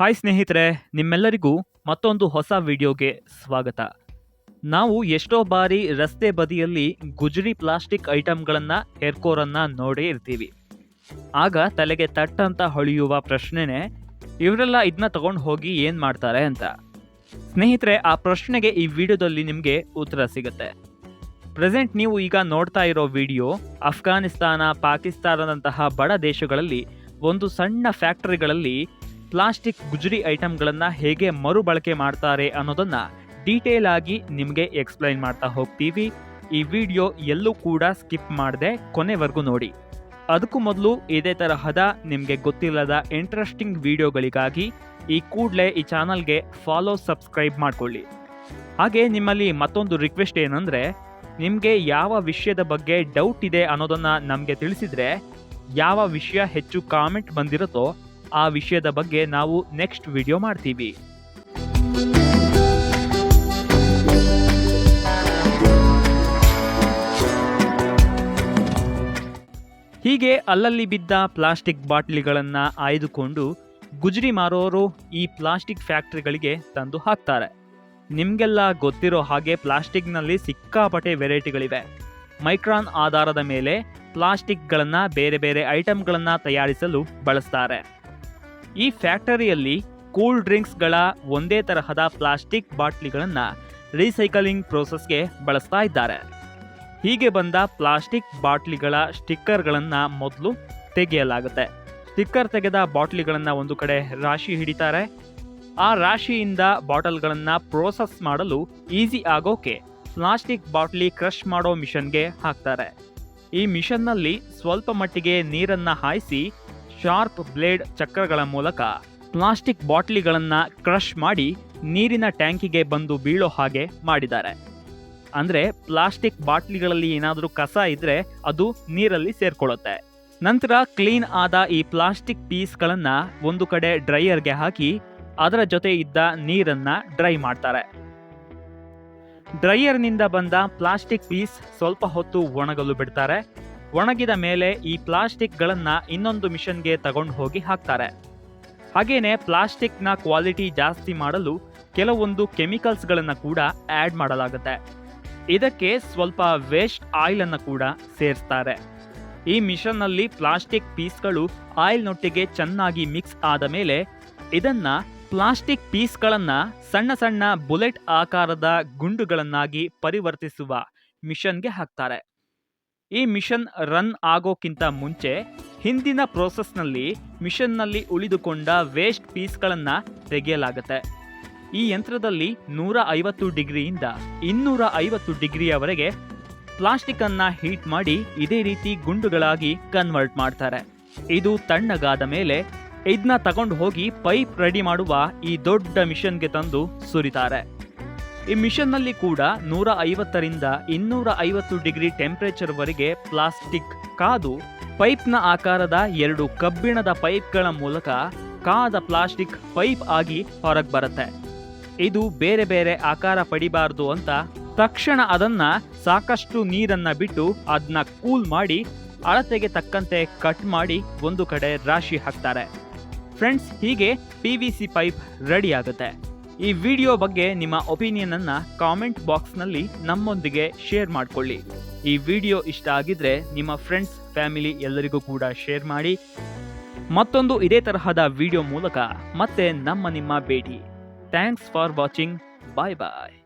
Hi ಸ್ನೇಹಿತರೆ, ನಿಮ್ಮೆಲ್ಲರಿಗೂ ಮತ್ತೊಂದು ಹೊಸ ವಿಡಿಯೋಗೆ ಸ್ವಾಗತ. ನಾವು ಎಷ್ಟೋ ಬಾರಿ ರಸ್ತೆ ಬದಿಯಲ್ಲಿ ಗುಜರಿ ಪ್ಲಾಸ್ಟಿಕ್ ಐಟಮ್ಗಳನ್ನು ಹೆರ್ಕೋರನ್ನ ನೋಡೇ ಇರ್ತೀವಿ. ಆಗ ತಲೆಗೆ ತಟ್ಟಂತ ಹೊಳೆಯುವ ಪ್ರಶ್ನೆನೇ, ಇವರೆಲ್ಲ ಇದನ್ನ ತಗೊಂಡು ಹೋಗಿ ಏನು ಮಾಡ್ತಾರೆ ಅಂತ. ಸ್ನೇಹಿತರೆ, ಆ ಪ್ರಶ್ನೆಗೆ ಈ ವಿಡಿಯೋದಲ್ಲಿ ನಿಮಗೆ ಉತ್ತರ ಸಿಗುತ್ತೆ. ಪ್ರೆಸೆಂಟ್ ನೀವು ಈಗ ನೋಡ್ತಾ ಇರೋ ವಿಡಿಯೋ, ಅಫ್ಘಾನಿಸ್ತಾನ, ಪಾಕಿಸ್ತಾನದಂತಹ ಬಡ ದೇಶಗಳಲ್ಲಿ ಒಂದು ಸಣ್ಣ ಫ್ಯಾಕ್ಟರಿಗಳಲ್ಲಿ ಪ್ಲಾಸ್ಟಿಕ್ ಗುಜರಿ ಐಟಮ್ಗಳನ್ನು ಹೇಗೆ ಮರುಬಳಕೆ ಮಾಡ್ತಾರೆ ಅನ್ನೋದನ್ನ ಡೀಟೇಲ್ ಆಗಿ ನಿಮಗೆ ಎಕ್ಸ್ಪ್ಲೈನ್ ಮಾಡ್ತಾ ಹೋಗ್ತೀವಿ. ಈ ವಿಡಿಯೋ ಎಲ್ಲೂ ಕೂಡ ಸ್ಕಿಪ್ ಮಾಡದೆ ಕೊನೆವರೆಗೂ ನೋಡಿ. ಅದಕ್ಕೂ ಮೊದಲು ಇದೇ ತರಹದ ನಿಮಗೆ ಗೊತ್ತಿಲ್ಲದ ಇಂಟ್ರೆಸ್ಟಿಂಗ್ ವಿಡಿಯೋಗಳಿಗಾಗಿ ಈ ಕೂಡಲೇ ಈ ಚಾನಲ್ಗೆ ಫಾಲೋ ಸಬ್ಸ್ಕ್ರೈಬ್ ಮಾಡ್ಕೊಳ್ಳಿ. ಹಾಗೆ ನಿಮ್ಮಲ್ಲಿ ಮತ್ತೊಂದು ರಿಕ್ವೆಸ್ಟ್ ಏನಂದರೆ, ನಿಮಗೆ ಯಾವ ವಿಷಯದ ಬಗ್ಗೆ ಡೌಟ್ ಇದೆ ಅನ್ನೋದನ್ನು ನಮಗೆ ತಿಳಿಸಿದರೆ, ಯಾವ ವಿಷಯ ಹೆಚ್ಚು ಕಾಮೆಂಟ್ ಬಂದಿರುತ್ತೋ ಆ ವಿಷಯದ ಬಗ್ಗೆ ನಾವು ನೆಕ್ಸ್ಟ್ ವಿಡಿಯೋ ಮಾಡ್ತೀವಿ. ಹೀಗೆ ಅಲ್ಲಲ್ಲಿ ಬಿದ್ದ ಪ್ಲಾಸ್ಟಿಕ್ ಬಾಟ್ಲಿಗಳನ್ನು ಆಯ್ದುಕೊಂಡು ಗುಜರಿ ಮಾರೋರು ಈ ಪ್ಲಾಸ್ಟಿಕ್ ಫ್ಯಾಕ್ಟ್ರಿಗಳಿಗೆ ತಂದು ಹಾಕ್ತಾರೆ. ನಿಮಗೆಲ್ಲ ಗೊತ್ತಿರೋ ಹಾಗೆ ಪ್ಲಾಸ್ಟಿಕ್ನಲ್ಲಿ ಸಿಕ್ಕಾಪಟ್ಟೆ ವೆರೈಟಿಗಳಿವೆ. ಮೈಕ್ರಾನ್ ಆಧಾರದ ಮೇಲೆ ಪ್ಲಾಸ್ಟಿಕ್ಗಳನ್ನು ಬೇರೆ ಬೇರೆ ಐಟಮ್ಗಳನ್ನು ತಯಾರಿಸಲು ಬಳಸ್ತಾರೆ. ಈ ಫ್ಯಾಕ್ಟರಿಯಲ್ಲಿ ಕೂಲ್ ಡ್ರಿಂಕ್ಸ್ಗಳ ಒಂದೇ ತರಹದ ಪ್ಲಾಸ್ಟಿಕ್ ಬಾಟ್ಲಿಗಳನ್ನು ರೀಸೈಕಲಿಂಗ್ ಪ್ರೋಸೆಸ್ಗೆ ಬಳಸ್ತಾ ಇದ್ದಾರೆ. ಹೀಗೆ ಬಂದ ಪ್ಲಾಸ್ಟಿಕ್ ಬಾಟ್ಲಿಗಳ ಸ್ಟಿಕ್ಕರ್ಗಳನ್ನು ಮೊದಲು ತೆಗೆಯಲಾಗುತ್ತೆ. ಸ್ಟಿಕ್ಕರ್ ತೆಗೆದ ಬಾಟ್ಲಿಗಳನ್ನು ಒಂದು ಕಡೆ ರಾಶಿ ಹಿಡಿತಾರೆ. ಆ ರಾಶಿಯಿಂದ ಬಾಟಲ್ಗಳನ್ನು ಪ್ರೋಸೆಸ್ ಮಾಡಲು ಈಸಿ ಆಗೋಕೆ ಪ್ಲಾಸ್ಟಿಕ್ ಬಾಟ್ಲಿ ಕ್ರಷ್ ಮಾಡೋ ಮಿಷನ್ಗೆ ಹಾಕ್ತಾರೆ. ಈ ಮಿಷನ್ನಲ್ಲಿ ಸ್ವಲ್ಪ ಮಟ್ಟಿಗೆ ನೀರನ್ನು ಹಾಯಿಸಿ ಶಾರ್ಪ್ ಬ್ಲೇಡ್ ಚಕ್ರಗಳ ಮೂಲಕ ಪ್ಲಾಸ್ಟಿಕ್ ಬಾಟ್ಲಿಗಳನ್ನು ಕ್ರಷ್ ಮಾಡಿ ನೀರಿನ ಟ್ಯಾಂಕಿಗೆ ಬಂದು ಬೀಳೋ ಹಾಗೆ ಮಾಡಿದ್ದಾರೆ. ಅಂದರೆ ಪ್ಲಾಸ್ಟಿಕ್ ಬಾಟ್ಲಿಗಳಲ್ಲಿ ಏನಾದರೂ ಕಸ ಇದ್ರೆ ಅದು ನೀರಲ್ಲಿ ಸೇರ್ಕೊಳ್ಳುತ್ತೆ. ನಂತರ ಕ್ಲೀನ್ ಆದ ಈ ಪ್ಲಾಸ್ಟಿಕ್ ಪೀಸ್ಗಳನ್ನು ಒಂದು ಕಡೆ ಡ್ರೈಯರ್ಗೆ ಹಾಕಿ ಅದರ ಜೊತೆ ಇದ್ದ ನೀರನ್ನ ಡ್ರೈ ಮಾಡ್ತಾರೆ. ಡ್ರೈಯರ್ನಿಂದ ಬಂದ ಪ್ಲಾಸ್ಟಿಕ್ ಪೀಸ್ ಸ್ವಲ್ಪ ಹೊತ್ತು ಒಣಗಲು ಬಿಡ್ತಾರೆ. ಒಣಗಿದ ಮೇಲೆ ಈ ಪ್ಲಾಸ್ಟಿಕ್ಗಳನ್ನು ಇನ್ನೊಂದು ಮಿಷನ್ಗೆ ತಗೊಂಡು ಹೋಗಿ ಹಾಕ್ತಾರೆ. ಹಾಗೇನೆ ಪ್ಲಾಸ್ಟಿಕ್ನ ಕ್ವಾಲಿಟಿ ಜಾಸ್ತಿ ಮಾಡಲು ಕೆಲವೊಂದು ಕೆಮಿಕಲ್ಸ್ಗಳನ್ನು ಕೂಡ ಆ್ಯಡ್ ಮಾಡಲಾಗುತ್ತೆ. ಇದಕ್ಕೆ ಸ್ವಲ್ಪ ವೇಸ್ಟ್ ಆಯಿಲ್ ಅನ್ನು ಕೂಡ ಸೇರಿಸ್ತಾರೆ. ಈ ಮಿಷನ್ನಲ್ಲಿ ಪ್ಲಾಸ್ಟಿಕ್ ಪೀಸ್ಗಳು ಆಯಿಲ್ನೊಟ್ಟಿಗೆ ಚೆನ್ನಾಗಿ ಮಿಕ್ಸ್ ಆದ ಮೇಲೆ ಇದನ್ನ ಪ್ಲಾಸ್ಟಿಕ್ ಪೀಸ್ಗಳನ್ನು ಸಣ್ಣ ಸಣ್ಣ ಬುಲೆಟ್ ಆಕಾರದ ಗುಂಡುಗಳನ್ನಾಗಿ ಪರಿವರ್ತಿಸುವ ಮಿಷನ್ಗೆ ಹಾಕ್ತಾರೆ. ಈ ಮಿಷನ್ ರನ್ ಆಗೋಕ್ಕಿಂತ ಮುಂಚೆ ಹಿಂದಿನ ಪ್ರೋಸೆಸ್ನಲ್ಲಿ ಮಿಷನ್ನಲ್ಲಿ ಉಳಿದುಕೊಂಡ ವೇಸ್ಟ್ ಪೀಸ್ಗಳನ್ನು ತೆಗೆಯಲಾಗುತ್ತೆ. ಈ ಯಂತ್ರದಲ್ಲಿ ನೂರ ಐವತ್ತು ಡಿಗ್ರಿಯಿಂದ ಇನ್ನೂರ ಐವತ್ತು ಡಿಗ್ರಿಯವರೆಗೆ ಪ್ಲಾಸ್ಟಿಕ್ ಅನ್ನ ಹೀಟ್ ಮಾಡಿ ಇದೇ ರೀತಿ ಗುಂಡುಗಳಾಗಿ ಕನ್ವರ್ಟ್ ಮಾಡ್ತಾರೆ. ಇದು ತಣ್ಣಗಾದ ಮೇಲೆ ಇದನ್ನ ತಗೊಂಡು ಹೋಗಿ ಪೈಪ್ ರೆಡಿ ಮಾಡುವ ಈ ದೊಡ್ಡ ಮಿಷನ್ಗೆ ತಂದು ಸುರಿತಾರೆ. ಈ ಮಿಷನ್ನಲ್ಲಿ ಕೂಡ ನೂರ ಐವತ್ತರಿಂದ ಇನ್ನೂರ ಐವತ್ತು ಡಿಗ್ರಿ ಟೆಂಪರೇಚರ್ ವರೆಗೆ ಪ್ಲಾಸ್ಟಿಕ್ ಕಾದು, ಪೈಪ್ನ ಆಕಾರದ ಎರಡು ಕಬ್ಬಿಣದ ಪೈಪ್ಗಳ ಮೂಲಕ ಕಾದ ಪ್ಲಾಸ್ಟಿಕ್ ಪೈಪ್ ಆಗಿ ಹೊರಗೆ ಬರುತ್ತೆ. ಇದು ಬೇರೆ ಬೇರೆ ಆಕಾರ ಪಡಿಬಾರ್ದು ಅಂತ ತಕ್ಷಣ ಅದನ್ನ ಸಾಕಷ್ಟು ನೀರನ್ನ ಬಿಟ್ಟು ಅದನ್ನ ಕೂಲ್ ಮಾಡಿ, ಅಳತೆಗೆ ತಕ್ಕಂತೆ ಕಟ್ ಮಾಡಿ ಒಂದು ಕಡೆ ರಾಶಿ ಹಾಕ್ತಾರೆ. ಫ್ರೆಂಡ್ಸ್, ಹೀಗೆ P V C pipe ready ಆಗುತ್ತೆ. ಈ ವಿಡಿಯೋ ಬಗ್ಗೆ ನಿಮ್ಮ ಒಪಿನಿಯನ್ ಅನ್ನ ಕಾಮೆಂಟ್ ಬಾಕ್ಸ್ನಲ್ಲಿ ನಮ್ಮೊಂದಿಗೆ ಶೇರ್ ಮಾಡಿಕೊಳ್ಳಿ. ಈ ವಿಡಿಯೋ ಇಷ್ಟ ಆಗಿದ್ರೆ ನಿಮ್ಮ ಫ್ರೆಂಡ್ಸ್ ಫ್ಯಾಮಿಲಿ ಎಲ್ಲರಿಗೂ ಕೂಡ ಶೇರ್ ಮಾಡಿ. ಮತ್ತೊಂದು ಇದೇ ತರಹದ ವಿಡಿಯೋ ಮೂಲಕ ಮತ್ತೆ ನಮ್ಮ ನಿಮ್ಮ ಭೇಟಿ. Thanks for watching bye bye